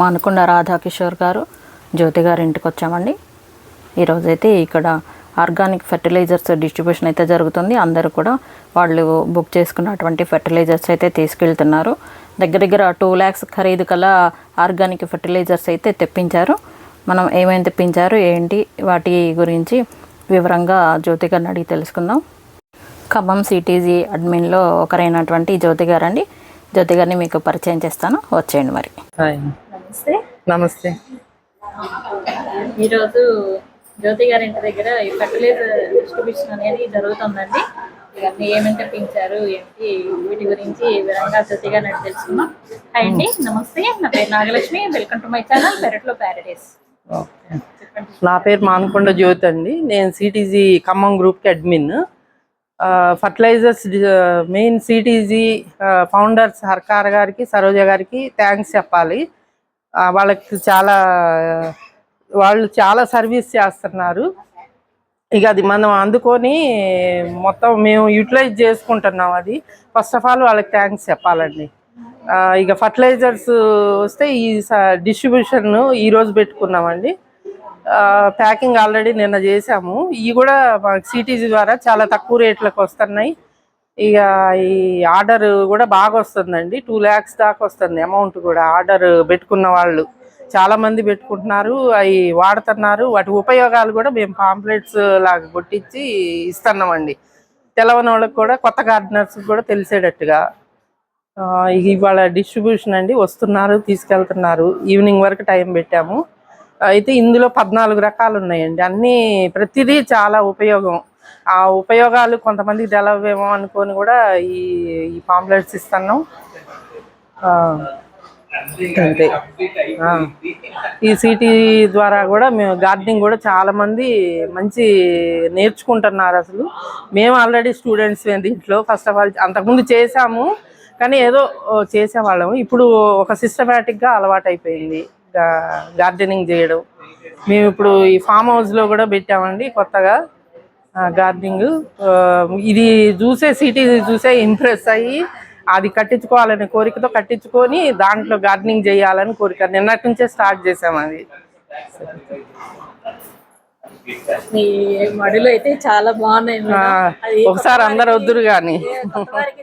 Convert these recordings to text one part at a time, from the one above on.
మానుకొండ రాధాకిషోర్ గారు జ్యోతి గారి ఇంటికి వచ్చామండి. ఈరోజైతే ఇక్కడ ఆర్గానిక్ ఫెర్టిలైజర్స్ డిస్ట్రిబ్యూషన్ అయితే జరుగుతుంది. అందరూ కూడా వాళ్ళు బుక్ చేసుకున్నటువంటి ఫెర్టిలైజర్స్ అయితే తీసుకెళ్తున్నారు. దగ్గర దగ్గర టూ ల్యాక్స్ ఖరీదు కల ఆర్గానిక్ ఫెర్టిలైజర్స్ అయితే తెప్పించారు. మనం ఏమేమి తెప్పించారు ఏంటి వాటి గురించి వివరంగా జ్యోతి గారిని అడిగి తెలుసుకుందాం. ఖమ్మం సిటీజీ అడ్మిన్లో ఒకరైనటువంటి జ్యోతి గారండి. జ్యోతి గారిని మీకు పరిచయం చేస్తాను. వచ్చేయండి మరి. నమస్తే. నమస్తే. ఈరోజు జ్యోతి గారి ఇంటి దగ్గర ఈ ఫెర్టిలైజర్ డిస్ట్రిబ్యూషన్ అనేది జరుగుతుందండి. ఇవన్నీ ఏమేమి తెప్పించారు ఏంటి వీటి గురించి వివరంగా జ్యోతి గారిని తెలుసుకుందాం. హాయ్ అండి నమస్తే. నా పేరు Nagalakshmi. Welcome to my channel పెరట్లో ప్యారడైస్ నా పేరు మానకొండ జ్యోతి అండి. నేను సిటీజీ ఖమ్మం గ్రూప్కి admin fertilisers main CTG founders హర్కార్ గారికి సరోజ గారికి థ్యాంక్స్ చెప్పాలి. వాళ్ళకి చాలా వాళ్ళు చాలా సర్వీస్ చేస్తున్నారు. ఇక అది మనం అందుకొని మొత్తం మేము యూటిలైజ్ చేసుకుంటున్నాం అది. ఫస్ట్ ఆఫ్ ఆల్ వాళ్ళకి థ్యాంక్స్ చెప్పాలండి. ఇక ఫర్టిలైజర్స్ వస్తే ఈ డిస్ట్రిబ్యూషన్ ఈరోజు పెట్టుకున్నామండి. ప్యాకింగ్ ఆల్రెడీ నిన్న చేసాము ఇవి కూడా మాకు సిటీజీ ద్వారా చాలా తక్కువ రేట్లకు వస్తున్నాయి. ఇక ఈ ఆర్డర్ కూడా బాగా వస్తుందండి. టూ ల్యాక్స్ దాకా వస్తుంది అమౌంట్ కూడా. ఆర్డర్ పెట్టుకున్న వాళ్ళు చాలామంది పెట్టుకుంటున్నారు. అవి వాడుతున్నారు. వాటి ఉపయోగాలు కూడా మేము పాంప్లెట్స్ లాగా కొట్టించి ఇస్తున్నామండి. తెలవని వాళ్ళకి కూడా కొత్త గార్డెనర్స్కి కూడా తెలిసేటట్టుగా. ఇవాళ డిస్ట్రిబ్యూషన్ అండి. వస్తున్నారు తీసుకెళ్తున్నారు. ఈవినింగ్ వరకు టైం పెట్టాము. అయితే ఇందులో పద్నాలుగు రకాలు ఉన్నాయండి. అన్నీ ప్రతిదీ చాలా ఉపయోగం. ఆ ఉపయోగాలు కొంతమందికి తెలవేమో అనుకొని కూడా ఈ ఈ పాంప్లెట్స్ ఇస్తున్నాం. అంతే. ఈ సిటీ ద్వారా కూడా మేము గార్డెనింగ్ కూడా చాలా మంది మంచి నేర్చుకుంటున్నారు అసలు. మేము ఆల్రెడీ స్టూడెంట్స్ దీంట్లో ఫస్ట్ ఆఫ్ ఆల్ అంతకుముందు చేసాము కానీ ఏదో చేసేవాళ్ళము. ఇప్పుడు ఒక సిస్టమేటిక్గా అలవాటు అయిపోయింది గార్డెనింగ్ చేయడం. మేము ఇప్పుడు ఈ ఫామ్ హౌస్లో కూడా పెట్టామండి కొత్తగా. గార్డెనింగ్ ఇది చూసే సిటీ చూసే ఇంప్రెస్ అయ్యి అది కట్టించుకోవాలనే కోరికతో కట్టించుకొని దాంట్లో గార్డెనింగ్ చేయాలని కోరిక. నిన్నటి నుంచే స్టార్ట్ చేసాం అది. ఈ మడులు అయితే చాలా బాగున్నాయి ఒకసారి అందరు వద్దురు కానీ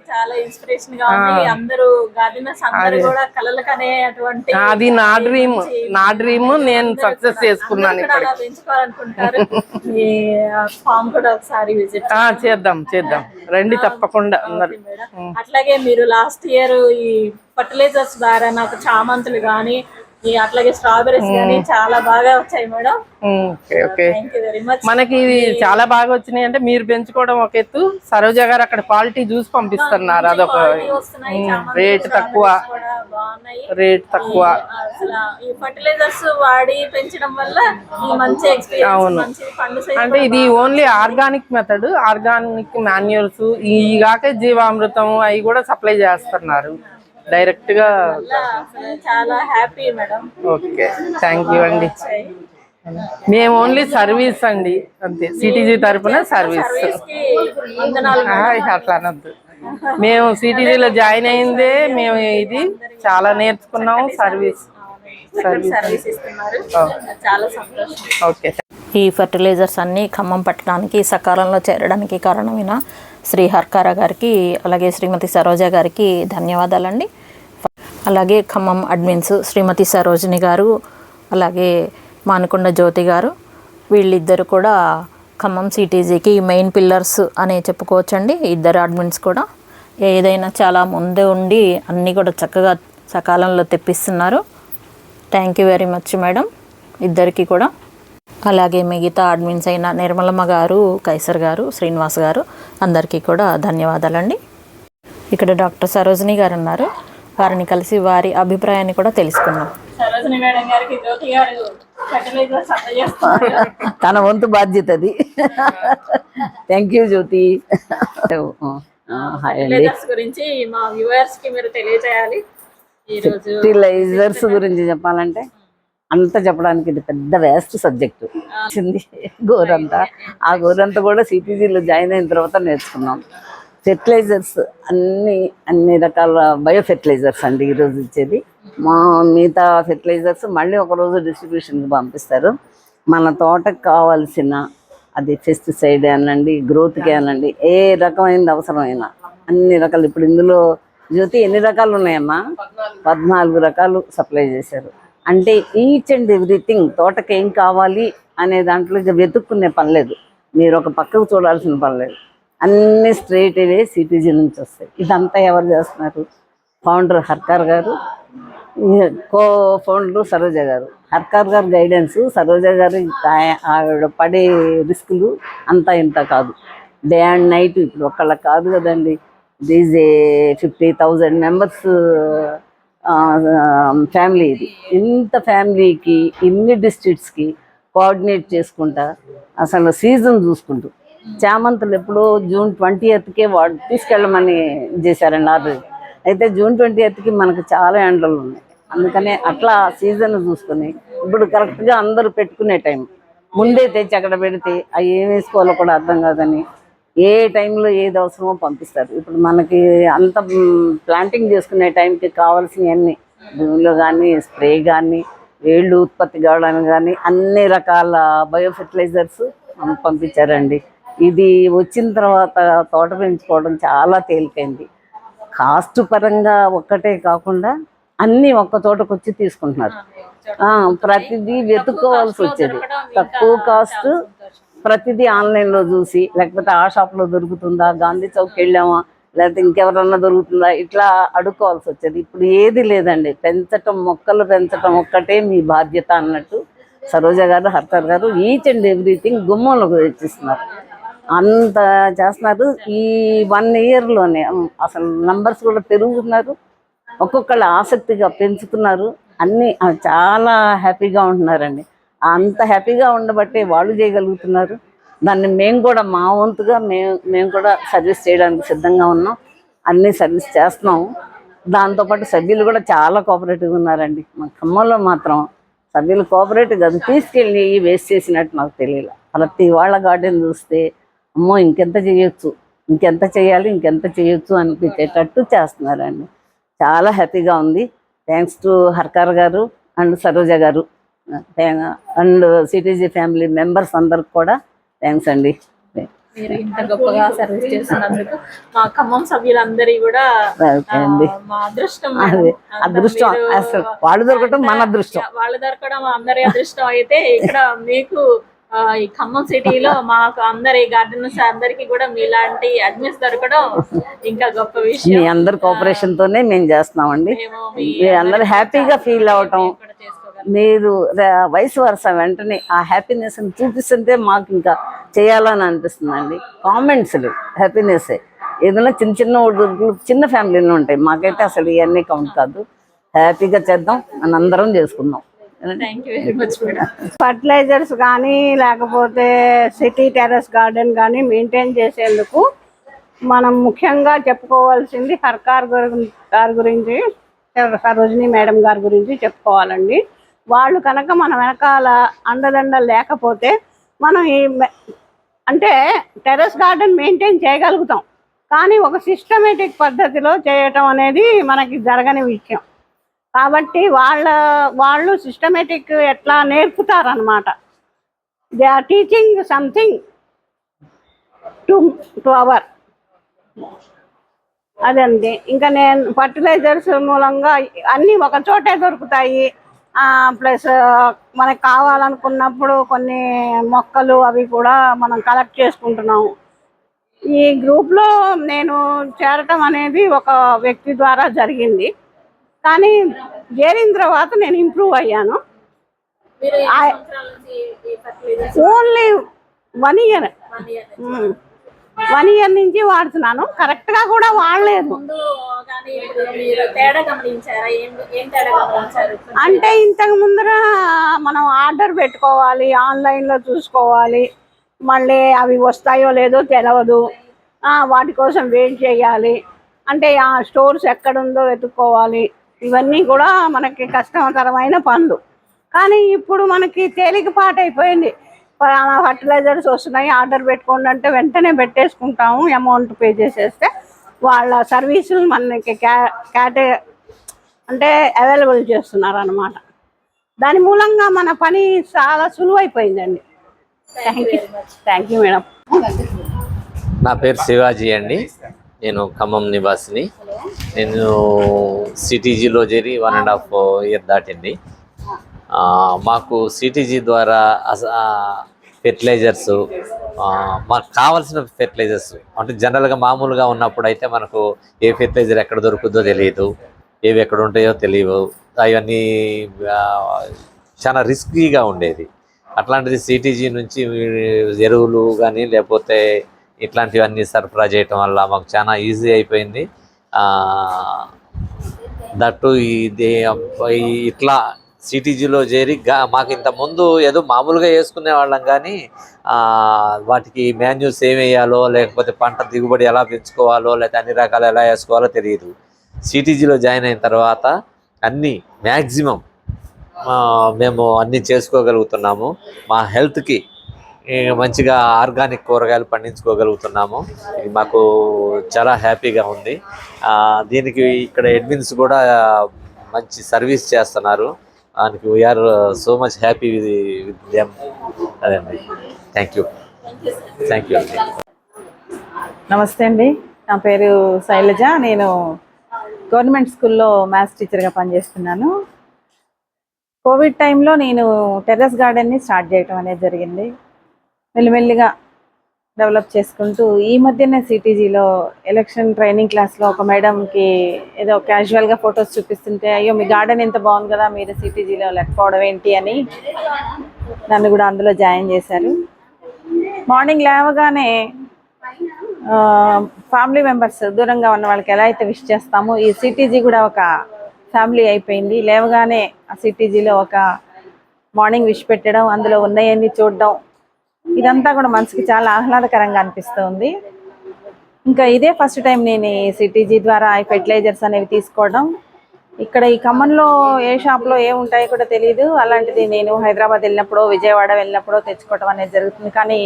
చాలా ఇన్స్పిరేషన్గా ఉంది. అందరూ గార్డెనర్స్ అందరూ కూడా కలలు కనేటువంటి అది నా డ్రీమ్ నా డ్రీమ్ నేను సక్సెస్ చేసుకున్నాను పెంచుకోవాలనుకుంటారు ఈ ఫామ్ కూడా ఒకసారి విజిట్ ఆ, చేద్దాం చేద్దాం. రండి తప్పకుండా అందరు. అట్లాగే మీరు లాస్ట్ ఇయర్ ఈ ఫర్టిలైజర్స్ ద్వారా నాకు చామంతులు గానీ ఈ అట్లాగే స్ట్రాబెరీస్ గానీ చాలా బాగా వచ్చాయి madam. Okay okay. Thank you very much మనకి ఇవి చాలా బాగా వచ్చినాయి. అంటే మీరు పెంచుకోవడం ఒక ఎత్తు. సరోజ గారు అక్కడ క్వాలిటీ చూసి పంపిస్తున్నారు. అదొక రేట్ తక్కువ. రేట్ తక్కువ. ఫర్టిలైజర్స్ వాడి పెంచడం వల్ల ఈ మంచి ఎక్స్పీరియన్స్ మంచి పండు సైజ్ అంటే ఇది only organic method organic manuals ఈ కాక జీవామృతం అవి కూడా సప్లై చేస్తున్నారు. డైరెక్ట్గా చాలా happy madam okay thank you అండి. మేము ఓన్లీ సర్వీస్ అండి అంతే. సిటీజీ తరపున సర్వీస్ అట్లా అనొద్దు. మేము సిటీజీలో జాయిన్ అయిందే మేము ఇది చాలా నేర్చుకున్నాం సర్వీస్ సర్వీస్ ఇస్తున్నారు. చాలా సంతోషం. ఓకే ఈ ఫర్టిలైజర్స్ అన్నీ ఖమ్మం పట్టడానికి సకాలంలో చేరడానికి కారణమైన శ్రీ హర్కార గారికి అలాగే శ్రీమతి సరోజ గారికి ధన్యవాదాలండి. అలాగే ఖమ్మం అడ్మిన్స్ శ్రీమతి సరోజిని గారు అలాగే మానుకొండ జ్యోతి గారు వీళ్ళిద్దరు కూడా ఖమ్మం సిటీజీకి మెయిన్ పిల్లర్స్ అనే చెప్పుకోవచ్చండి. ఇద్దరు అడ్మిన్స్ కూడా. ఏదైనా చాలా ముందే ఉండి అన్నీ కూడా చక్కగా సకాలంలో తెప్పిస్తున్నారు. Thank you very much madam. ఇద్దరికి కూడా. అలాగే మిగతా అడ్మిన్స్ అయిన నిర్మలమ్మ గారు కైసర్ గారు శ్రీనివాస్ గారు అందరికీ కూడా ధన్యవాదాలండి. ఇక్కడ డాక్టర్ సరోజిని గారు ఉన్నారు. వారిని కలిసి వారి అభిప్రాయాన్ని కూడా తెలుసుకున్నాం సరోజిని మేడం గారికి జ్యోతి గారు ఫర్టిలైజర్స్ అందజేస్తున్నారు తన వంతు బాధ్యత అది. Thank you Jyothi. ఆ, హాయ్ అండి. ఫర్టిలైజర్స్ గురించి మా వ్యూవర్స్కి మీరు తెలియజేయాలి. ఈరోజు ఫెర్టిలైజర్స్ గురించి చెప్పాలంటే? అంత చెప్పడానికి ఇది పెద్ద వేస్ట్ సబ్జెక్టు. వచ్చింది గోరంతా. ఆ గోరంతా కూడా సిటీజీలో జాయిన్ అయిన తర్వాత నేర్చుకున్నాం. ఫెర్టిలైజర్స్ అన్ని అన్ని రకాల బయో ఫెర్టిలైజర్స్ అండి ఈరోజు ఇచ్చేది. మా మిగతా ఫెర్టిలైజర్స్ మళ్ళీ ఒక రోజు డిస్ట్రిబ్యూషన్కి పంపిస్తారు. మన తోటకు కావాల్సిన అది పెస్టిసైడ్ అనండి గ్రోత్కి అనండి ఏ రకమైనది అవసరమైనా అన్ని రకాలు. ఇప్పుడు ఇందులో జ్యోతి ఎన్ని రకాలు ఉన్నాయమ్మా? పద్నాలుగు రకాలు సప్లై చేశారు. అంటే ఈచ్ అండ్ ఎవ్రీథింగ్ తోటకి ఏం కావాలి అనే దాంట్లో వెతుక్కునే పని లేదు. మీరు ఒక పక్కకు చూడాల్సిన పని లేదు. అన్ని స్ట్రైట్ అవే సిటీజీ నుంచి వస్తాయి. ఇదంతా ఎవరు చేస్తున్నారు? ఫౌండర్ హర్కార్ గారు కో ఫౌండర్ సరోజ గారు. హర్కార్ గారు గైడెన్స్ సరోజ గారు ఆవిడ పడే రిస్కులు అంతా ఇంత కాదు. డే అండ్ నైట్ ఇప్పుడు ఒక్కళ్ళ కాదు కదండి. These a fifty thousand members family ఇది. ఇంత ఫ్యామిలీకి ఇన్ని డిస్ట్రిక్ట్స్కి కోఆర్డినేట్ చేసుకుంటా అసలు సీజన్ చూసుకుంటూ. చామంతులు ఎప్పుడో జూన్ ట్వంటీ ఎత్కే వాడు తీసుకెళ్ళమని చేశారండి ఆర్డర్ అయితే జూన్ ట్వంటీ ఎత్కి మనకు చాలా ఎండలు ఉన్నాయి. అందుకనే అట్లా సీజన్ చూసుకొని ఇప్పుడు కరెక్ట్గా అందరూ పెట్టుకునే టైం ముందే తెచ్చి అక్కడ పెడితే అవి ఏం వేసుకోవాలో కూడా అర్థం కాదని ఏ టైంలో ఏది అవసరమో పంపిస్తారు. ఇప్పుడు మనకి అంత ప్లాంటింగ్ చేసుకునే టైంకి కావాల్సినవన్నీ భూమిలో కానీ స్ప్రే కానీ వేళ్ళు ఉత్పత్తి కావడానికి కానీ అన్ని రకాల బయో ఫెర్టిలైజర్స్ పంపించారండి. ఇది వచ్చిన తర్వాత తోట పెంచుకోవడం చాలా తేలికైంది. కాస్ట్ పరంగా ఒక్కటే కాకుండా అన్నీ ఒక్క తోటకు వచ్చి తీసుకుంటున్నారు ప్రతిదీ వెతుక్కోవాల్సి వచ్చేది. తక్కువ కాస్ట్ ప్రతిదీ ఆన్లైన్లో చూసి లేకపోతే ఆ షాప్లో దొరుకుతుందా గాంధీ చౌక్ వెళ్ళామా లేకపోతే ఇంకెవరన్నా దొరుకుతుందా ఇట్లా అడుక్కోవాల్సి వచ్చేది. ఇప్పుడు ఏది లేదండి. పెంచటం మొక్కలు పెంచటం ఒక్కటే మీ బాధ్యత అన్నట్టు సరోజ గారు హర్తర్ గారు ఈచ్ అండ్ ఎవ్రీథింగ్ గుమ్మంలోకి తెచ్చిస్తున్నారు. అంత చేస్తున్నారు. ఈ వన్ ఇయర్లోనే అసలు నంబర్స్ కూడా పెరుగుతున్నారు. ఒక్కొక్కళ్ళు ఆసక్తిగా పెంచుతున్నారు. అన్నీ చాలా హ్యాపీగా ఉంటున్నారండి. అంత హ్యాపీగా ఉండబట్టే వాళ్ళు చేయగలుగుతున్నారు. దాన్ని మేము కూడా మా వంతుగా మేము మేము కూడా సర్వీస్ చేయడానికి సిద్ధంగా ఉన్నాం. అన్ని సర్వీస్ చేస్తున్నాం. దాంతోపాటు సభ్యులు కూడా చాలా కోఆపరేటివ్గా ఉన్నారండి. మా ఖమ్మంలో మాత్రం సభ్యులు కోఆపరేటివ్ కాదు తీసుకెళ్ళి వేస్ట్ చేసినట్టు నాకు తెలియదు ప్రతి వాళ్ళ గార్డెన్ చూస్తే అమ్మో ఇంకెంత చేయొచ్చు ఇంకెంత చేయాలి ఇంకెంత చేయొచ్చు అనిపించేటట్టు చేస్తున్నారండి. చాలా హ్యాపీగా ఉంది. థ్యాంక్స్ టు హర్కార్ గారు అండ్ సరోజ గారు. అండ్ సిటీజీ ఫ్యామిలీ మెంబర్స్ అందరికి కూడా థ్యాంక్స్ అండి. మీరు ఇంత గొప్పగా సర్వీస్ చేస్తున్నందుకు మా ఖమ్మం సభ్యులందరి కూడా మా అదృష్టం. అదృష్టం. అసలు వాళ్ళు దొరకటం మన అదృష్టం. వాళ్ళు దొరకడం అందరి అదృష్టం అయితే ఇక్కడ మీకు ఈ ఖమ్మం సిటీలో మాకు అందరి గార్డెనర్స్ అందరికి కూడా మీలాంటి అడ్మిన్స్ దొరకడం ఇంకా గొప్ప మీ విషయం అందరి కోఆపరేషన్ తోనే మేము చేస్తున్నామండి. మీ అందరూ హ్యాపీగా ఫీల్ అవటం. మీరు వయసు వరుస వెంటనే ఆ హ్యాపీనెస్ చూపిస్తుంటే మాకు ఇంకా చేయాలని అనిపిస్తుందండి. కామెంట్స్ హ్యాపీనెస్ ఏదైనా చిన్న చిన్న చిన్న ఫ్యామిలీలో ఉంటాయి. మాకైతే అసలు ఇవన్నీ కౌంట్ కాదు. హ్యాపీగా చేద్దాం మన అందరం చేసుకుందాం. Thank you very much madam fertilisers కానీ లేకపోతే సిటీ టెర్రస్ గార్డెన్ కానీ మెయింటైన్ చేసేందుకు మనం ముఖ్యంగా చెప్పుకోవాల్సింది హర్కార్ గురి- గారి గురించి సరోజిని మేడం గారి గురించి చెప్పుకోవాలండి. వాళ్ళు కనుక మన వెనకాల అండదండలు లేకపోతే మనం ఈ మె- అంటే టెర్రస్ గార్డెన్ మెయింటైన్ చేయగలుగుతాం. కానీ ఒక సిస్టమేటిక్ పద్ధతిలో చేయటం అనేది మనకి జరగని విషయం. కాబట్టి వాళ్ళ వాళ్ళు సిస్టమేటిక్ ఎట్లా నేర్పుతారనమాట they are teaching something to to our. అదండి. ఇంకా నేను ఫర్టిలైజర్స్ మూలంగా అన్నీ ఒక చోటే దొరుకుతాయి. ప్లస్ మనకు కావాలనుకున్నప్పుడు కొన్ని మొక్కలు అవి కూడా మనం కలెక్ట్ చేసుకుంటున్నాము. ఈ గ్రూప్లో నేను చేరటం అనేది ఒక వ్యక్తి ద్వారా జరిగింది. కానీ చేరిన తర్వాత నేను ఇంప్రూవ్ అయ్యాను. Only one year? One year నుంచి వాడుతున్నాను. కరెక్ట్గా కూడా వాడలేదు. అంటే ఇంతకు ముందర మనం ఆర్డర్ పెట్టుకోవాలి ఆన్లైన్లో చూసుకోవాలి. మళ్ళీ అవి వస్తాయో లేదో తెలియదు ఆ, వాటి కోసం వెయిట్ చేయాలి. అంటే ఆ స్టోర్స్ ఎక్కడుందో వెతుక్కోవాలి. ఇవన్నీ కూడా మనకి కష్టతరమైన పనులు. కానీ ఇప్పుడు మనకి తేలికపాటు అయిపోయింది పలానా ఫర్టిలైజర్స్ వస్తున్నాయి ఆర్డర్ పెట్టుకోండి అంటే వెంటనే పెట్టేసుకుంటాము అమౌంట్ పే చేసేస్తే వాళ్ళ సర్వీసులు మనకి క్యా క్యాటే అంటే అవైలబుల్ చేస్తున్నారు అనమాట దాని మూలంగా మన పని చాలా సులువైపోయిందండి. Thank you thank you madam నా పేరు శివాజీ అండి. నేను ఖమ్మం నివాసిని. నేను సిటీజీలో చేరి వన్ అండ్ హాఫ్ ఇయర్ దాటింది. మాకు సిటీజీ ద్వారా ఫెర్టిలైజర్స్ మాకు కావాల్సిన ఫెర్టిలైజర్స్ అంటే జనరల్గా మామూలుగా ఉన్నప్పుడు అయితే మనకు ఏ ఫెర్టిలైజర్ ఎక్కడ దొరుకుతుందో తెలియదు ఏవి ఎక్కడ ఉంటాయో తెలియవు. అవన్నీ చాలా రిస్కీగా ఉండేది. అట్లాంటిది సిటీజీ నుంచి ఎరువులు కానీ లేకపోతే ఇట్లాంటివన్నీ సరఫరా చేయటం వల్ల మాకు చాలా ఈజీ అయిపోయింది. దట్టు ఇది ఇట్లా సిటీజీలో చేరి మాకు ఇంత ముందు ఏదో మామూలుగా వేసుకునే వాళ్ళం కానీ వాటికి మాన్యూస్ ఏం వేయాలో లేకపోతే పంట దిగుబడి ఎలా పెంచుకోవాలో లేకపోతే అన్ని రకాలు ఎలా వేసుకోవాలో తెలియదు. సిటీజీలో జాయిన్ అయిన తర్వాత అన్నీ మ్యాక్సిమం మేము అన్నీ చేసుకోగలుగుతున్నాము. మా హెల్త్కి మంచిగా ఆర్గానిక్ కూరగాయలు పండించుకోగలుగుతున్నాము. ఇది మాకు చాలా హ్యాపీగా ఉంది. దీనికి ఇక్కడ అడ్మిన్స్ కూడా మంచి సర్వీస్ చేస్తున్నారు. దానికి we're so much happy with them అదండి థ్యాంక్ యూ థ్యాంక్ యూ అండి. నమస్తే అండి. నా పేరు శైలజ. నేను గవర్నమెంట్ స్కూల్లో మ్యాథ్స్ టీచర్గా పనిచేస్తున్నాను. కోవిడ్ టైంలో నేను టెర్రస్ గార్డెన్ని స్టార్ట్ చేయటం అనేది జరిగింది. మెల్లిమెల్లిగా డెవలప్ చేసుకుంటూ ఈ మధ్యనే సిటీజీలో ఎలక్షన్ ట్రైనింగ్ క్లాస్లో ఒక మేడంకి ఏదో క్యాజువల్గా ఫొటోస్ చూపిస్తుంటే అయ్యో మీ గార్డెన్ ఎంత బాగుంది కదా మీరు సిటీజీలో లేకపోవడం ఏంటి? అని నన్ను కూడా అందులో జాయిన్ చేశారు. మార్నింగ్ లేవగానే ఫ్యామిలీ మెంబర్స్ దూరంగా ఉన్న వాళ్ళకి ఎలా అయితే విష్ చేస్తామో ఈ సిటీజీ కూడా ఒక ఫ్యామిలీ అయిపోయింది. లేవగానే ఆ సిటీజీలో ఒక మార్నింగ్ విష్ పెట్టడం అందులో ఉన్నాయన్నీ చూడడం ఇదంతా కూడా మనసుకి చాలా ఆహ్లాదకరంగా అనిపిస్తుంది. ఇంకా ఇదే ఫస్ట్ టైం నేను ఈ సిటీజీ ద్వారా ఈ ఫెర్టిలైజర్స్ అనేవి తీసుకోవడం. ఇక్కడ ఈ ఖమ్మంలో ఏ షాప్లో ఏ ఉంటాయో కూడా తెలియదు అలాంటిది నేను హైదరాబాద్ వెళ్ళినప్పుడు విజయవాడ వెళ్ళినప్పుడు తెచ్చుకోవడం అనేది జరుగుతుంది. కానీ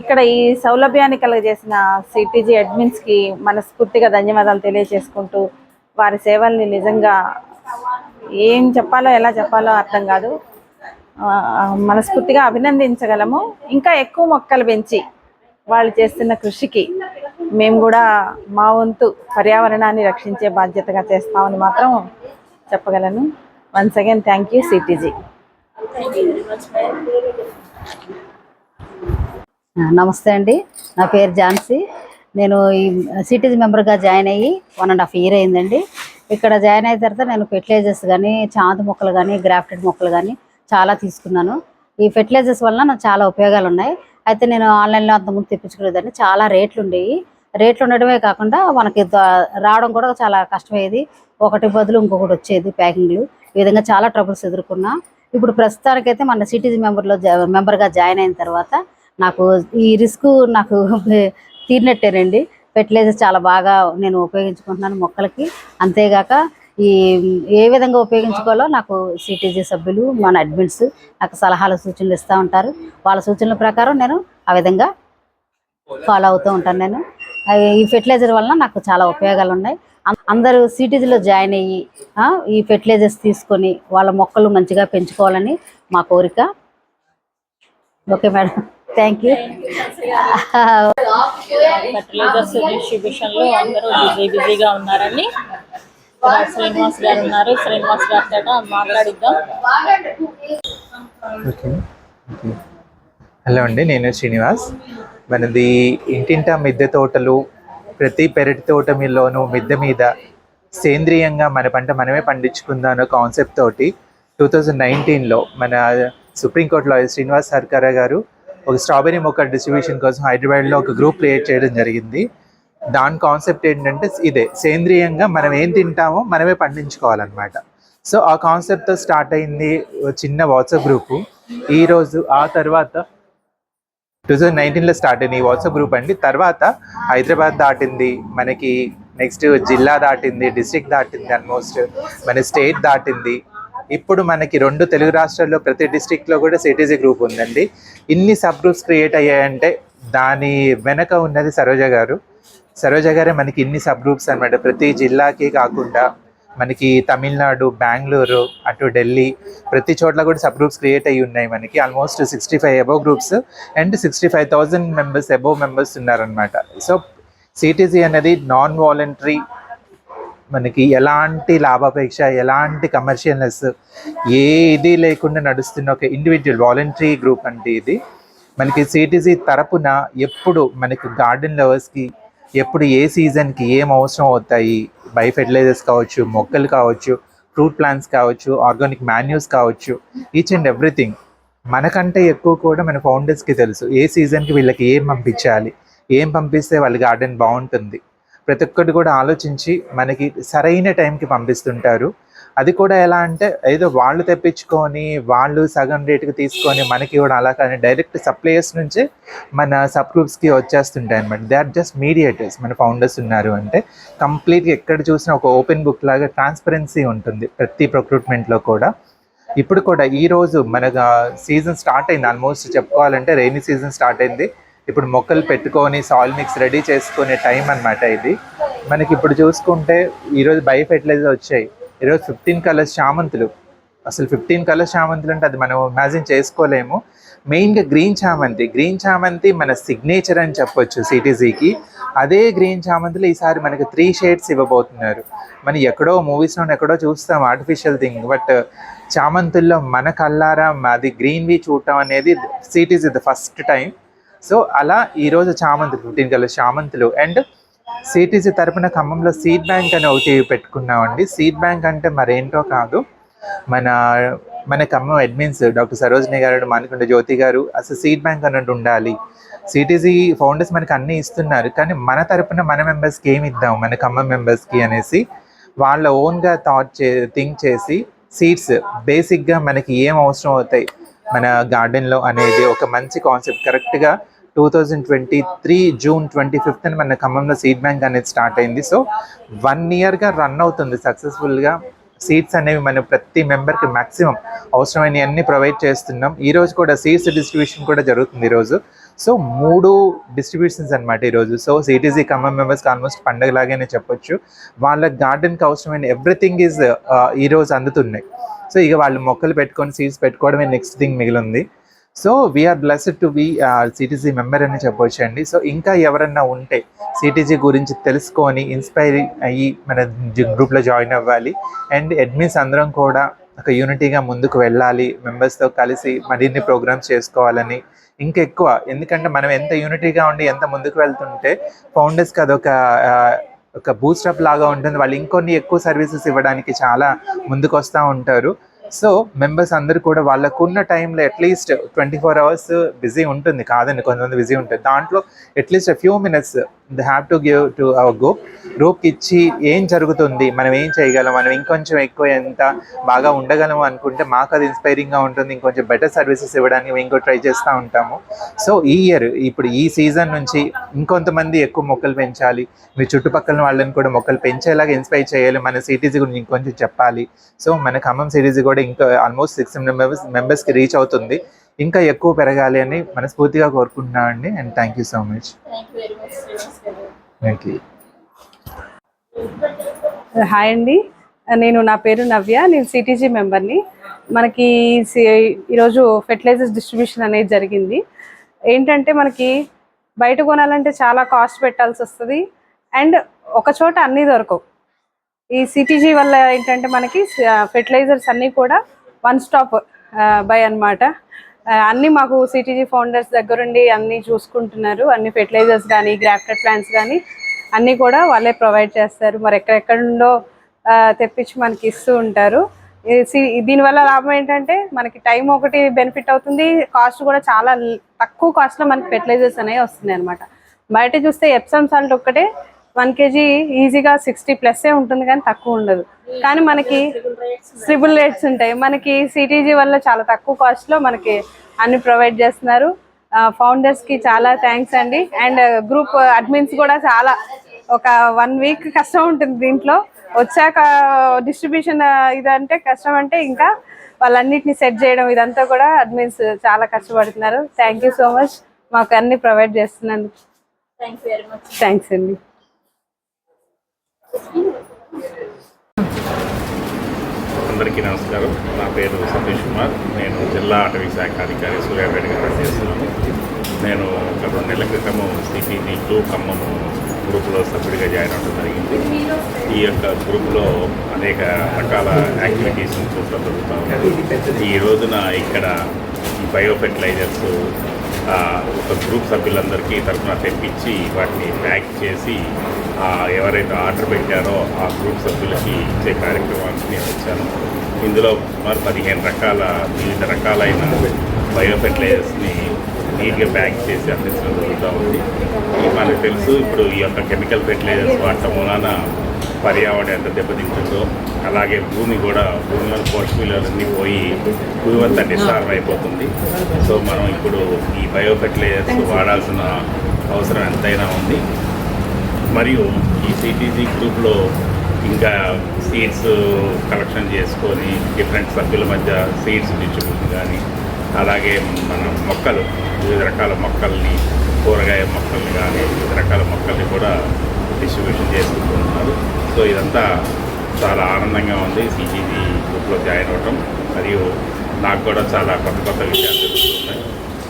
ఇక్కడ ఈ సౌలభ్యాన్ని కలగజేసిన సిటీజీ అడ్మిన్స్కి మనస్ఫూర్తిగా ధన్యవాదాలు తెలియజేసుకుంటూ వారి సేవల్ని నిజంగా ఏం చెప్పాలో ఎలా చెప్పాలో అర్థం కాదు. మనస్ఫూర్తిగా అభినందించగలము. ఇంకా ఎక్కువ మొక్కలు పెంచి వాళ్ళు చేస్తున్న కృషికి మేము కూడా మా వంతు పర్యావరణాన్ని రక్షించే బాధ్యతగా చేస్తామని మాత్రం చెప్పగలను. Once again thank you CTG నమస్తే అండి. నా పేరు ఝాన్సీ. నేను ఈ సిటీజీ మెంబర్గా జాయిన్ అయ్యి వన్ అండ్ హాఫ్ ఇయర్ అయిందండి. ఇక్కడ జాయిన్ అయిన తర్వాత నేను ఫెర్టిలైజర్స్ కానీ చాంతి మొక్కలు కానీ గ్రాఫ్టెడ్ మొక్కలు కానీ చాలా తీసుకున్నాను. ఈ ఫెర్టిలైజర్స్ వలన నాకు చాలా ఉపయోగాలు ఉన్నాయి అయితే నేను ఆన్లైన్లో అంతకుముందు తెప్పించుకునేదాన్ని. చాలా రేట్లు ఉండేవి రేట్లు ఉండడమే కాకుండా మనకి రావడం కూడా చాలా కష్టమయ్యేది. ఒకటి బదులు ఇంకొకటి వచ్చేది ప్యాకింగ్లు. ఈ విధంగా చాలా ట్రబుల్స్ ఎదుర్కొన్నా. ఇప్పుడు ప్రస్తుతానికైతే మన సిటీజీ మెంబర్లో జా- మెంబర్గా జాయిన్ అయిన తర్వాత నాకు ఈ రిస్క్ నాకు తీరినట్టేనండి. ఫెర్టిలైజర్స్ చాలా బాగా నేను ఉపయోగించుకుంటున్నాను మొక్కలకి. అంతేగాక ఈ ఏ విధంగా ఉపయోగించుకోవాలో నాకు సిటీజీ సభ్యులు మన అడ్మిన్స్ నాకు సలహాలు సూచనలు ఇస్తూ ఉంటారు. వాళ్ళ సూచనల ప్రకారం నేను ఆ విధంగా ఫాలో అవుతూ ఉంటాను నేను. ఈ ఫెర్టిలైజర్ వలన నాకు చాలా ఉపయోగాలు ఉన్నాయి అం- అందరూ సిటీజీలో జాయిన్ అయ్యి ఈ ఫెర్టిలైజర్స్ తీసుకొని వాళ్ళ మొక్కలు మంచిగా పెంచుకోవాలని మా కోరిక. Okay madam. Thank you fertilisers డిస్ట్రిబ్యూషన్లో అందరూ బిజీ బిజీగా ఉన్నారని ఇక్కడ శ్రీనివాస్ గారు ఉన్నారు. శ్రీనివాస్ గారితో మాట్లాడిద్దాం. హలో అండి నేను శ్రీనివాస్. మనది ఇంటింటా మిద్దె తోటలు ప్రతి పెరటి తోట మీలోను మిద్దె మీద సేంద్రియంగా మన పంట మనమే పండించుకుందాం అనే కాన్సెప్ట్ తోటి టూ థౌజండ్ నైన్టీన్లో మన సుప్రీంకోర్టు లాయర్ శ్రీనివాస్ సర్కారా గారు ఒక స్ట్రాబెరీ మొక్క డిస్ట్రిబ్యూషన్ కోసం హైదరాబాద్లో ఒక గ్రూప్ క్రియేట్ చేయడం జరిగింది. దాని కాన్సెప్ట్ ఏంటంటే ఇదే సేంద్రియంగా మనం ఏం తింటామో మనమే పండించుకోవాలన్నమాట. సో ఆ కాన్సెప్ట్తో స్టార్ట్ అయింది చిన్న వాట్సాప్ గ్రూపు ఈరోజు ఆ తర్వాత టూ థౌజండ్ నైన్టీన్లో స్టార్ట్ అయింది ఈ వాట్సాప్ గ్రూప్ అండి. తర్వాత హైదరాబాద్ దాటింది మనకి నెక్స్ట్ జిల్లా దాటింది డిస్టిక్ దాటింది ఆల్మోస్ట్ మన స్టేట్ దాటింది. ఇప్పుడు మనకి రెండు తెలుగు రాష్ట్రాల్లో ప్రతి డిస్ట్రిక్ట్లో కూడా సిటీజీ గ్రూప్ ఉందండి. ఇన్ని సబ్ గ్రూప్స్ క్రియేట్ అయ్యాయంటే దాని వెనక ఉన్నది సరోజ గారు. సరోజ గారే మనకి ఇన్ని సబ్ గ్రూప్స్ అనమాట ప్రతి జిల్లాకి కాకుండా మనకి తమిళనాడు బెంగళూరు అటు ఢిల్లీ ప్రతి చోట్ల కూడా సబ్ గ్రూప్స్ క్రియేట్ అయ్యి ఉన్నాయి మనకి. Almost sixty five above groups and sixty five thousand members above members ఉన్నారనమాట సో సిటీసీ అనేది నాన్ వాలంటరీ మనకి ఎలాంటి లాభాపేక్ష ఎలాంటి కమర్షియల్నెస్ ఏ ఇది లేకుండా నడుస్తున్న ఒక ఇండివిజువల్ వాలంటరీ గ్రూప్ అంటే ఇది. మనకి సిటీసీ తరపున ఎప్పుడు మనకి గార్డెన్ లవర్స్కి ఎప్పుడు ఏ సీజన్కి ఏం అవసరం అవుతాయి? బై ఫెర్టిలైజర్స్ కావచ్చు మొక్కలు కావచ్చు ఫ్రూట్ ప్లాంట్స్ కావచ్చు ఆర్గానిక్ మాన్యూస్ కావచ్చు ఈచ్ అండ్ ఎవ్రీథింగ్ మనకంటే ఎక్కువ కూడా మన ఫౌండర్స్కి తెలుసు. ఏ సీజన్కి వీళ్ళకి ఏం పంపించాలి? ఏం పంపిస్తే వాళ్ళ గార్డెన్ బాగుంటుంది? ప్రతి ఒక్కటి కూడా ఆలోచించి మనకి సరైన టైంకి పంపిస్తుంటారు. అది కూడా ఎలా అంటే ఏదో వాళ్ళు తెప్పించుకొని వాళ్ళు సగం రేటుకి తీసుకొని మనకి కూడా అలా కానీ డైరెక్ట్ సప్లయర్స్ నుంచి మన సబ్ గ్రూప్స్కి వచ్చేస్తుంటాయి అనమాట దే ఆర్ జస్ట్ మీడియేటర్స్ మన ఫౌండర్స్ ఉన్నారు అంటే కంప్లీట్గా ఎక్కడ చూసినా ఒక ఓపెన్ బుక్ లాగా ట్రాన్స్పరెన్సీ ఉంటుంది ప్రతి ప్రొక్రూట్మెంట్లో కూడా. ఇప్పుడు కూడా ఈ రోజు మన సీజన్ స్టార్ట్ అయింది ఆల్మోస్ట్ చెప్పుకోవాలంటే రైనీ సీజన్ స్టార్ట్ అయింది. ఇప్పుడు మొక్కలు పెట్టుకొని సాయిల్ మిక్స్ రెడీ చేసుకునే టైం అన్నమాట ఇది. మనకి ఇప్పుడు చూసుకుంటే ఈరోజు బయో ఫెర్టిలైజర్ వచ్చాయి. ఈరోజు ఫిఫ్టీన్ కలర్స్ చామంతులు. అసలు ఫిఫ్టీన్ కలర్స్ చామంతులు అంటే అది మనం ఇమాజిన్ చేసుకోలేము. మెయిన్గా గ్రీన్ చామంతి. గ్రీన్ చామంతి మన సిగ్నేచర్ అని చెప్పొచ్చు సిటీజీకి అదే గ్రీన్ చామంతిలో ఈసారి మనకి త్రీ షేడ్స్ ఇవ్వబోతున్నారు. మనం ఎక్కడో మూవీస్లో ఎక్కడో చూస్తాం ఆర్టిఫిషియల్ థింగ్ బట్ చామంతుల్లో మన కల్లారా అది గ్రీన్వి చూడటం అనేది CTG the first time so అలా ఈరోజు చామంతులు ఫిఫ్టీన్ కలర్స్ చామంతులు. అండ్ సిటీసీ తరపున ఖమ్మంలో సీడ్ బ్యాంక్ అని ఒకటి పెట్టుకున్నామండి. సీడ్ బ్యాంక్ అంటే మరేంటో కాదు. మన మన ఖమ్మం అడ్మిన్స్ డాక్టర్ సరోజిని గారు మానికొండ జ్యోతి గారు అసలు సీడ్ బ్యాంక్ అన్నట్టు ఉండాలి. సిటీసీ ఫౌండర్స్ మనకి అన్నీ ఇస్తున్నారు. కానీ మన తరపున మన మెంబర్స్కి ఏమి ఇద్దాం? మన ఖమ్మం మెంబర్స్కి అనేసి వాళ్ళ ఓన్గా థాట్ చే థింక్ చేసి సీడ్స్ బేసిక్గా మనకి ఏం అవసరం అవుతాయి? మన గార్డెన్లో అనేది ఒక మంచి కాన్సెప్ట్. కరెక్ట్గా two thousand twenty three June twenty fifth మన ఖమ్మంలో సీడ్ బ్యాంక్ అనేది స్టార్ట్ అయింది. సో వన్ ఇయర్గా రన్ అవుతుంది సక్సెస్ఫుల్గా సీట్స్ అనేవి మనం ప్రతి మెంబర్కి మ్యాక్సిమం అవసరమైన అన్ని ప్రొవైడ్ చేస్తున్నాం. ఈరోజు కూడా సీట్స్ డిస్ట్రిబ్యూషన్ కూడా జరుగుతుంది ఈరోజు సో మూడు డిస్ట్రిబ్యూషన్స్ అనమాట ఈరోజు సో సిటీజీ ఖమ్మం మెంబర్స్కి ఆల్మోస్ట్ పండగలాగానే చెప్పొచ్చు. వాళ్ళ గార్డెన్కి అవసరమైన ఎవ్రీథింగ్ ఈజ్ ఈరోజు అందుతున్నాయి. సో ఇక వాళ్ళు మొక్కలు పెట్టుకొని సీడ్స్ పెట్టుకోవడమే నెక్స్ట్ థింగ్ మిగిలింది. So we're blessed to be CTG member అని చెప్పొచ్చు అండి సో ఇంకా ఎవరన్నా ఉంటే సిటీజీ గురించి తెలుసుకొని ఇన్స్పైర్ అయ్యి మన గ్రూప్లో జాయిన్ అవ్వాలి. అండ్ అడ్మిన్స్ అందరం కూడా ఒక యూనిటీగా ముందుకు వెళ్ళాలి. మెంబర్స్తో కలిసి మరిన్ని ప్రోగ్రామ్స్ చేసుకోవాలని ఇంకెక్కువ ఎందుకంటే మనం ఎంత యూనిటీగా ఉండి ఎంత ముందుకు వెళ్తుంటే ఫౌండర్స్కి అదొక uh, ఒక బూస్టప్ లాగా ఉంటుంది. వాళ్ళు ఇంకొన్ని ఎక్కువ సర్వీసెస్ ఇవ్వడానికి చాలా ముందుకు వస్తూ ఉంటారు. సో మెంబర్స్ అందరు కూడా వాళ్ళకున్న టైంలో at least twenty four hours busy ఉంటుంది. కాదండి కొంతమంది బిజీ ఉంటుంది దాంట్లో at least few minutes the have to give to our group గ్రూప్కి ఇచ్చి ఏం జరుగుతుంది మనం ఏం చేయగలం మనం ఇంకొంచెం ఎక్కువ ఎంత బాగా ఉండగలం అనుకుంటే మాకు అది ఇన్స్పైరింగ్గా ఉంటుంది. ఇంకొంచెం బెటర్ సర్వీసెస్ ఇవ్వడానికి మేము ఇంకో ట్రై చేస్తూ ఉంటాము. సో ఈ ఇయర్ ఇప్పుడు ఈ సీజన్ నుంచి ఇంకొంతమంది ఎక్కువ మొక్కలు పెంచాలి. మీ చుట్టుపక్కల వాళ్ళని కూడా మొక్కలు పెంచేలాగా ఇన్స్పైర్ చేయాలి. మన సిటీస్ గురించి ఇంకొంచెం చెప్పాలి. సో మన ఖమ్మం సిటీస్ కూడా ఇంకా ఆల్మోస్ట్ సిక్స్ మెంబర్స్ మెంబర్స్కి రీచ్ అవుతుంది. ఇంకా ఎక్కువ పెరగాలి అని మనస్ఫూర్తిగా కోరుకుంటున్నాను అండి. And thank you so much thank you hi అండి. నేను నా పేరు నవ్య. నేను సిటీజీ మెంబర్ని మనకి సి- ఈరోజు ఫెర్టిలైజర్స్ డిస్ట్రిబ్యూషన్ అనేది జరిగింది. ఏంటంటే మనకి బయట కొనాలంటే చాలా కాస్ట్ పెట్టాల్సి వస్తుంది. అండ్ ఒక చోట అన్నీ దొరకవు. ఈ సిటీజీ వల్ల ఏంటంటే మనకి ఫెర్టిలైజర్స్ అన్నీ కూడా వన్ స్టాప్ బై అన్నమాట. అన్ని అన్నీ మాకు సిటీజీ ఫౌండర్స్ దగ్గరుండి అన్నీ చూసుకుంటున్నారు. అన్ని ఫెర్టిలైజర్స్ కానీ గ్రాఫ్టెడ్ ప్లాంట్స్ కానీ అన్నీ కూడా వాళ్ళే ప్రొవైడ్ చేస్తారు. మరి ఎక్కడెక్కడుండో తెప్పించి మనకి ఇస్తూ ఉంటారు. దీనివల్ల లాభం ఏంటంటే మనకి టైం ఒకటి బెనిఫిట్ అవుతుంది. కాస్ట్ కూడా చాలా తక్కువ కాస్ట్లో మనకి ఫెర్టిలైజర్స్ అనేవి వస్తున్నాయి అనమాట బయట చూస్తే ఎప్సమ్ సాల్ట్ ఒక్కటే వన్ కేజీ ఈజీగా సిక్స్టీ ప్లస్సే ఉంటుంది కానీ తక్కువ ఉండదు. కానీ మనకి ట్రిపుల్ రేట్స్ ఉంటాయి. మనకి సిటీజీ వల్ల చాలా తక్కువ కాస్ట్లో మనకి అన్ని ప్రొవైడ్ చేస్తున్నారు. ఫౌండర్స్కి చాలా థ్యాంక్స్ అండి. అండ్ గ్రూప్ అడ్మిన్స్ కూడా చాలా ఒక వన్ వీక్ కష్టం ఉంటుంది దీంట్లో. వచ్చాక డిస్ట్రిబ్యూషన్ ఇదంటే కష్టం అంటే ఇంకా వాళ్ళన్నిటిని సెట్ చేయడం ఇదంతా కూడా అడ్మిన్స్ చాలా కష్టపడుతున్నారు. థ్యాంక్ యూ సో మచ్ మాకు అన్ని ప్రొవైడ్ చేస్తున్నందుకు. థ్యాంక్స్ అండి. అందరికీ నమస్కారం. నా పేరు సతీష్ కుమార్. నేను జిల్లా అటవీ శాఖ అధికారి సూర్యాపేట గారు పనిచేస్తున్నాను. నేను ఒక రెండు నెలల క్రితము సిపిని టూ ఖమ్మం గ్రూపులో సభ్యుడిగా జాయిన్ అవ్వడం జరిగింది. ఈ యొక్క గ్రూప్లో అనేక రకాల యాక్టివిటీస్ చూడటం జరుగుతుంది ఈ రోజున ఇక్కడ బయో ఫెర్టిలైజర్స్ ఒక గ్రూప్ సభ్యులందరికీ తరఫున తెప్పించి వాటిని ప్యాక్ చేసి ఎవరైతే ఆర్డర్ పెట్టారో ఆ గ్రూప్ సభ్యులకి ఇచ్చే కార్యక్రమానికి నేను వచ్చాను. ఇందులో సుమారు పదిహేను రకాల వివిధ రకాలైన బయో ఫెర్టిలైజర్స్ని నీట్గా ప్యాక్ చేసి అందించడం జరుగుతూ ఉంది. ఇది మనకు తెలుసు ఇప్పుడు ఈ యొక్క కెమికల్ ఫెర్టిలైజర్స్ వాడటం వలన పర్యావరణం ఎంత దెబ్బతింటుందో అలాగే భూమి కూడా భూమిలో పోషక విలువలన్నీ పోయి భూమి అంతా డిస్టార్వ్ అయిపోతుంది. సో మనం ఇప్పుడు ఈ బయో ఫెర్టిలైజర్స్ వాడాల్సిన అవసరం ఎంతైనా ఉంది. మరియు ఈ సిటీజీ గ్రూప్లో ఇంకా సీడ్స్ కలెక్షన్ uh, చేసుకొని డిఫరెంట్ సభ్యుల మధ్య సీడ్స్ డిస్ట్రిబ్యూషన్ కానీ అలాగే మన మొక్కలు వివిధ రకాల మొక్కల్ని కూరగాయ మొక్కల్ని కానీ వివిధ రకాల మొక్కల్ని కూడా డిస్ట్రిబ్యూషన్ చేసుకుంటున్నారు. సో ఇదంతా చాలా ఆనందంగా ఉంది సిటీజీ గ్రూప్లో జాయిన్ అవ్వటం మరియు నాకు కూడా చాలా కొత్త కొత్త విషయాలు తెలుస్తున్నాయి.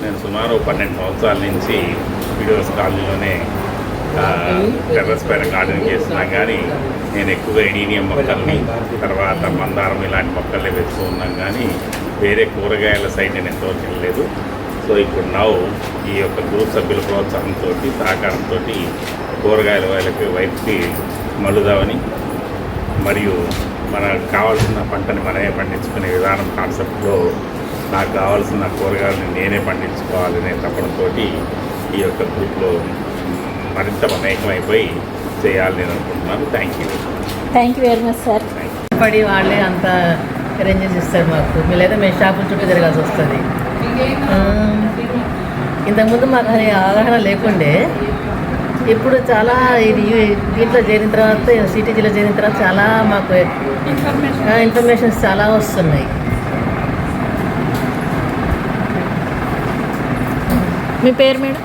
నేను సుమారు పన్నెండు సంవత్సరాల నుంచి వీడియోస్ కాలనీలోనే టెర్రస్ పైన గార్డెనింగ్ చేస్తున్నాం కానీ నేను ఎక్కువగా ఎడీనియం మొక్కల్ని తర్వాత మందారం ఇలాంటి మొక్కల్ని పెంచుతూ ఉన్నాం కానీ వేరే కూరగాయల సైడ్ నేను ఎంతవరకు వెళ్ళలేదు సో ఇప్పుడు నవ్వు ఈ యొక్క గ్రూప్ సభ్యుల ప్రోత్సాహంతో సహకారంతో కూరగాయల వాళ్ళకి వైపుకి మలుదామని మరియు మనకు కావాల్సిన పంటని మనమే పండించుకునే విధానం కాన్సెప్ట్లో నాకు కావాల్సిన కూరగాయలని నేనే పండించుకోవాలనే తపనతో ఈ యొక్క గ్రూప్లో మరింత మమేకమైపోయి చేయాలని నేను అనుకుంటున్నాను. Thank you thank you very much sir పడి వాళ్ళే అంత అరేంజ్ చేసి ఇస్తారు మాకు. మీ లేదా మేము షాపుల చుట్టూ తిరగాల్సి వస్తుంది. ఇంతకుముందు మాకు అది అవగాహన లేకుండే. ఇప్పుడు చాలా ఇది దీంట్లో చేరిన తర్వాత సిటీజీలో చేరిన తర్వాత చాలా మాకు ఇన్ఫర్మేషన్స్ చాలా వస్తున్నాయి. మీ పేరు మేడం?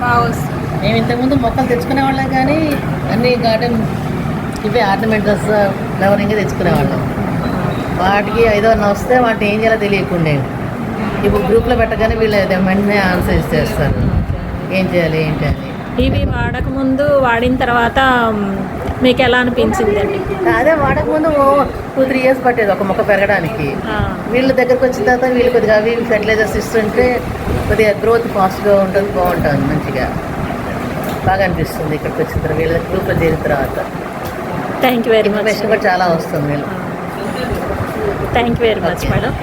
బాగా. మేము ఇంతకుముందు మొక్కలు తెచ్చుకునే వాళ్ళం కానీ అన్ని గార్డెన్ ఇవే ఆర్నమెంటల్స్ ఫ్లవరింగ్ తెచ్చుకునే వాళ్ళం వాటికి ఐదో అన్న వస్తే వాటిని ఏం చేయాలో తెలియకుండే. ఇప్పుడు గ్రూప్లో పెట్టగానే వీళ్ళు వెంటనే ఆన్సర్ ఇచ్చేస్తారు. ఏం చేయాలి ఏంటి అని ఇవి వాడకముందు వాడిన తర్వాత మీకు ఎలా అనిపించిందండి? అదే వాడకముందు టూ త్రీ ఇయర్స్ పట్టేది ఒక మొక్క పెరగడానికి. వీళ్ళ దగ్గరకు వచ్చిన తర్వాత వీళ్ళు కొద్దిగా అవి ఫెర్టిలైజర్స్ ఇస్తుంటే కొద్దిగా గ్రోత్ ఫాస్ట్గా ఉంటుంది బాగుంటుంది మంచిగా. బాగా అనిపిస్తుంది ఇక్కడికి వచ్చిన తర్వాత వీళ్ళ గ్రూప్లో చేరిన తర్వాత. థ్యాంక్ యూ వెరీ మచ్ కూడా చాలా వస్తుంది వీళ్ళు. Thank you very much madam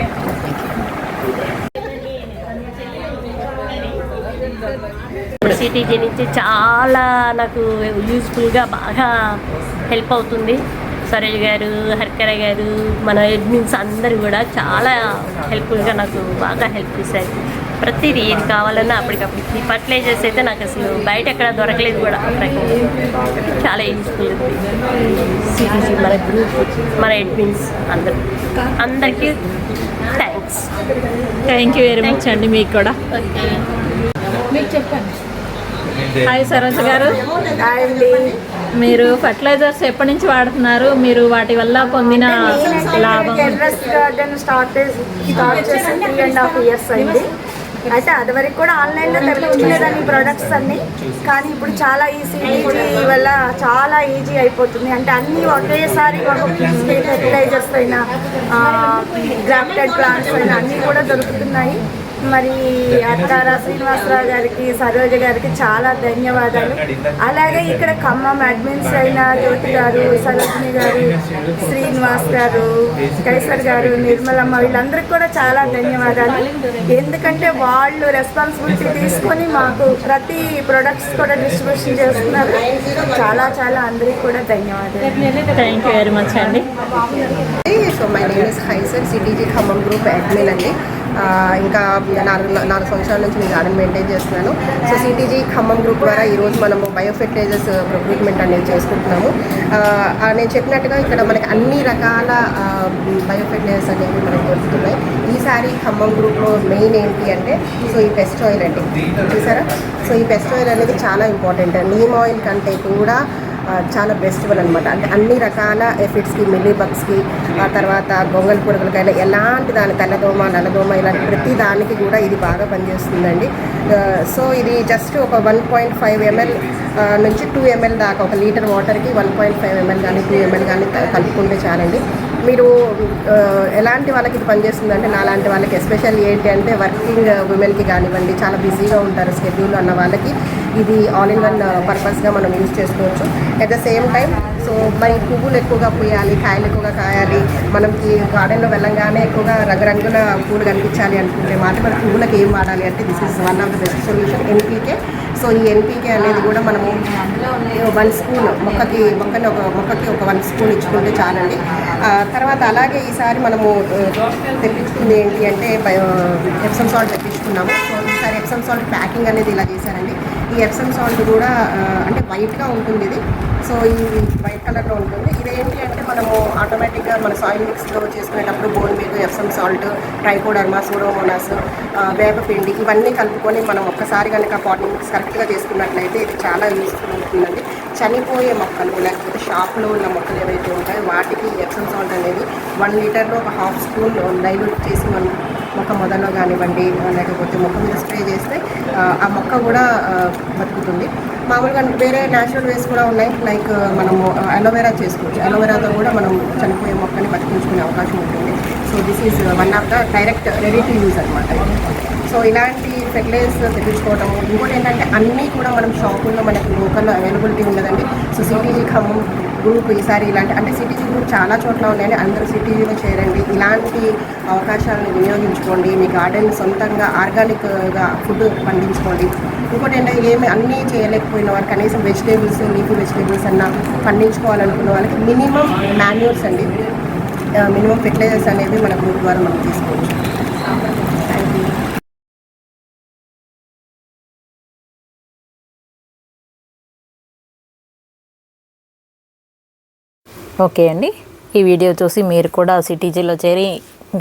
CTG నుంచి చాలా నాకు యూస్ఫుల్గా బాగా హెల్ప్ అవుతుంది. సరోజ్ గారు హరికర గారు మన అడ్మిన్స్ అందరూ కూడా చాలా హెల్ప్ఫుల్గా నాకు బాగా హెల్ప్ చేశారు. ప్రతిదీ ఏది కావాలన్నా అప్పటికప్పుడు ఈ ఫర్టిలైజర్స్ అయితే నాకు అసలు బయట ఎక్కడ దొరకలేదు కూడా. చాలా యూస్ఫుల్ సిటీజీ మన గ్రూప్ మన అడ్మిన్స్ అందరు. అందరికీ thanks thank you very much అండి మీకు కూడా. మీకు చెప్పండి. హాయ్ సరోజ గారు. మీరు ఫర్టిలైజర్స్ ఎప్పటి నుంచి వాడుతున్నారు? మీరు వాటి వల్ల పొందిన లాభం? టెర్రస్ గార్డెన్ స్టార్ట్ స్టార్ట్ చేసి త్రీ అండ్ హాఫ్ ఇయర్స్ అయింది. అయితే అది వరకు కూడా ఆన్లైన్లో తెప్పించుకునేదాన్ని ప్రొడక్ట్స్ అన్ని. కానీ ఇప్పుడు చాలా ఈజీ ఈజీ వల్ల చాలా ఈజీ అయిపోతుంది. అంటే అన్నీ ఒకేసారి మాకు ఫెర్టిలైజర్స్ అయినా గ్రాఫ్టెడ్ ప్లాంట్స్ అయినా అన్నీ కూడా దొరుకుతున్నాయి. మరి అత్తారా శ్రీనివాసరావు గారికి సరోజ గారికి చాలా ధన్యవాదాలు. అలాగే ఇక్కడ ఖమ్మం అడ్మిన్స్ అయిన జ్యోతి గారు సరోజిని గారు శ్రీనివాస్ గారు కైసర్ గారు నిర్మలమ్మ వీళ్ళందరికీ కూడా చాలా ధన్యవాదాలు. ఎందుకంటే వాళ్ళు రెస్పాన్సిబిలిటీ తీసుకొని మాకు ప్రతి ప్రొడక్ట్స్ కూడా డిస్ట్రిబ్యూషన్ చేస్తున్నారు. చాలా చాలా అందరికీ కూడా ధన్యవాదాలు. థ్యాంక్ యూ వెరీ మచ్ అండి సో మై నేమ్ ఇస్ హైసర్ సిటీజీ ఖమ్మం గ్రూప్ అడ్మిన్ అండి ఇంకా నాలుగు నాలుగు సంవత్సరాల నుంచి నేను గార్డెన్ మెయింటైన్ చేస్తున్నాను. సో సిటీజీ ఖమ్మం గ్రూప్ ద్వారా ఈరోజు మనము బయోఫెర్టిలైజర్స్ రిక్రూట్మెంట్ అనేది చేసుకుంటున్నాము. నేను చెప్పినట్టుగా ఇక్కడ మనకి అన్ని రకాల బయోఫెర్టిలైజర్స్ అనేవి మనకు దొరుకుతున్నాయి. ఈసారి ఖమ్మం గ్రూప్లో మెయిన్ ఏంటి అంటే సో ఈ పెస్ట్ ఆయిల్ అండి. చూసారా? సో ఈ పెస్ట్ ఆయిల్ అనేది చాలా ఇంపార్టెంట్ నీమ్ ఆయిల్ కంటే కూడా చాలా బెస్ట్ వన్ అనమాట అంటే అన్ని రకాల ఎఫిడ్స్కి మిల్లీ బగ్స్కి ఆ తర్వాత గొంగల్ పురుగులకైనా ఎలాంటి దాని తెల్లదోమ నల్లదోమ ఇలాంటి ప్రతి దానికి కూడా ఇది బాగా పనిచేస్తుందండి. సో ఇది జస్ట్ ఒక వన్ పాయింట్ ఫైవ్ ఎంఎల్ నుంచి టూ ఎంఎల్ దాకా ఒక లీటర్ వాటర్కి వన్ పాయింట్ ఫైవ్ ఎంఎల్ కానీ టూ ఎంఎల్ కానీ కలుపుకుంటే చాలండి. మీరు ఎలాంటి వాళ్ళకి ఇది పనిచేస్తుందంటే నాలాంటి వాళ్ళకి ఎస్పెషల్ ఏంటి అంటే వర్కింగ్ ఉమెన్కి కానివ్వండి చాలా బిజీగా ఉంటారు స్కెడ్యూల్ అన్న వాళ్ళకి ఇది ఆల్ ఇన్ వన్ పర్పస్గా మనం యూజ్ చేసుకోవచ్చు. At the same time so మరి పువ్వులు ఎక్కువగా పూయాలి కాయలు ఎక్కువగా కాయాలి మనకి గార్డెన్లో వెళ్ళంగానే ఎక్కువగా రంగురంగుల పూలు కనిపించాలి అనుకుంటే మాట మన పువ్వులకు ఏం వాడాలి అంటే this is one of the best solution NPK so ఈ ఎన్పీకే అనేది కూడా మనము వన్ స్పూన్ మొక్కకి మొక్కని ఒక మొక్కకి ఒక వన్ స్పూన్ ఇచ్చుకుంటే చాలండి. తర్వాత అలాగే ఈసారి మనము తెప్పించుకుంది ఏంటి అంటే ఎప్సమ్ సాల్ట్ తెప్పించుకున్నాము. సో ఈసారి ఎప్సమ్ సాల్ట్ ప్యాకింగ్ అనేది ఇలా చేశారండి. ఈ ఎప్సమ్ సాల్ట్ కూడా అంటే వైట్గా ఉంటుంది ఇది. సో ఈ వైట్ కలర్లో ఉంటుంది. ఇదేంటి అంటే మనము ఆటోమేటిక్గా మన సాయిల్ మిక్స్లో చేసుకునేటప్పుడు బోన్ మీద ఎప్సమ్ సాల్ట్ ట్రైకోడర్మా సూడోమోనాస్ వేపపిండి ఇవన్నీ కలుపుకొని మనం ఒక్కసారి కనుక పాటింగ్ మిక్స్ కరెక్ట్గా చేసుకున్నట్లయితే ఇది చాలా యూస్ఫుల్ ఉంటుందండి. చనిపోయే మొక్కలు లేకపోతే షాప్లో ఉన్న మొక్కలు ఏవైతే ఉంటాయో వాటికి ఎప్సమ్ సాల్ట్ అనేది వన్ లీటర్లో ఒక హాఫ్ స్పూన్ డైల్యూట్ చేసి మనం మొక్క మొదలో కానివ్వండి లేకపోతే మొక్క మీద స్ప్రే చేస్తే ఆ, మొక్క కూడా బతుకుతుంది. మామూలుగా వేరే న్యాచురల్ వేస్ కూడా ఉన్నాయి. లైక్ మనము అలోవెరా చేసుకోవచ్చు. అలోవెరాతో కూడా మనం చనిపోయే మొక్కని బతికించుకునే అవకాశం ఉంటుంది. So this is one of the direct ready to use అనమాట సో ఇలాంటి ఫెర్టిలైజర్స్ తెప్పించుకోవడం ఇంకోటి ఏంటంటే అన్నీ కూడా మనం షాపుల్లో మనకి లోకల్ అవైలబిలిటీ ఉండదండి. సో సిటీజీ ఖమ్మం గ్రూప్ ఈసారి ఇలాంటి అంటే సిటీజీ గ్రూప్ చాలా చోట్ల ఉన్నాయని అందరూ సిటీజీలో చేరండి. ఇలాంటి అవకాశాలను వినియోగించుకోండి. మీ గార్డెన్ సొంతంగా ఆర్గానిక్గా ఫుడ్ పండించుకోండి. ఇంకోటి ఏంటంటే ఏమి అన్నీ చేయలేకపోయిన వారు కనీసం వెజిటేబుల్స్ లీఫ్ వెజిటేబుల్స్ అన్న పండించుకోవాలనుకున్న వాళ్ళకి మినిమం మాన్యూర్స్ అండి. మినిమం ఫెర్టిలైజర్స్ అనేవి మన గ్రూప్ ద్వారా మనం తీసుకోవచ్చు. ఓకే అండి. ఈ వీడియో చూసి మీరు కూడా సిటీజీలో చేరి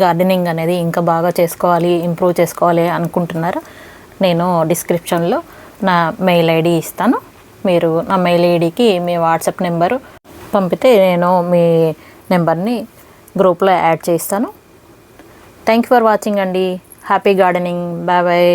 గార్డెనింగ్ అనేది ఇంకా బాగా చేసుకోవాలి ఇంప్రూవ్ చేసుకోవాలి అనుకుంటున్నారా? నేను డిస్క్రిప్షన్లో నా మెయిల్ ఐడి ఇస్తాను. మీరు నా మెయిల్ ఐడికి మీ వాట్సాప్ నెంబరు పంపితే నేను మీ నెంబర్ని గ్రూప్లో యాడ్ చేస్తాను. థ్యాంక్ యూ ఫర్ వాచింగ్ అండి. Happy gardening. Bye bye.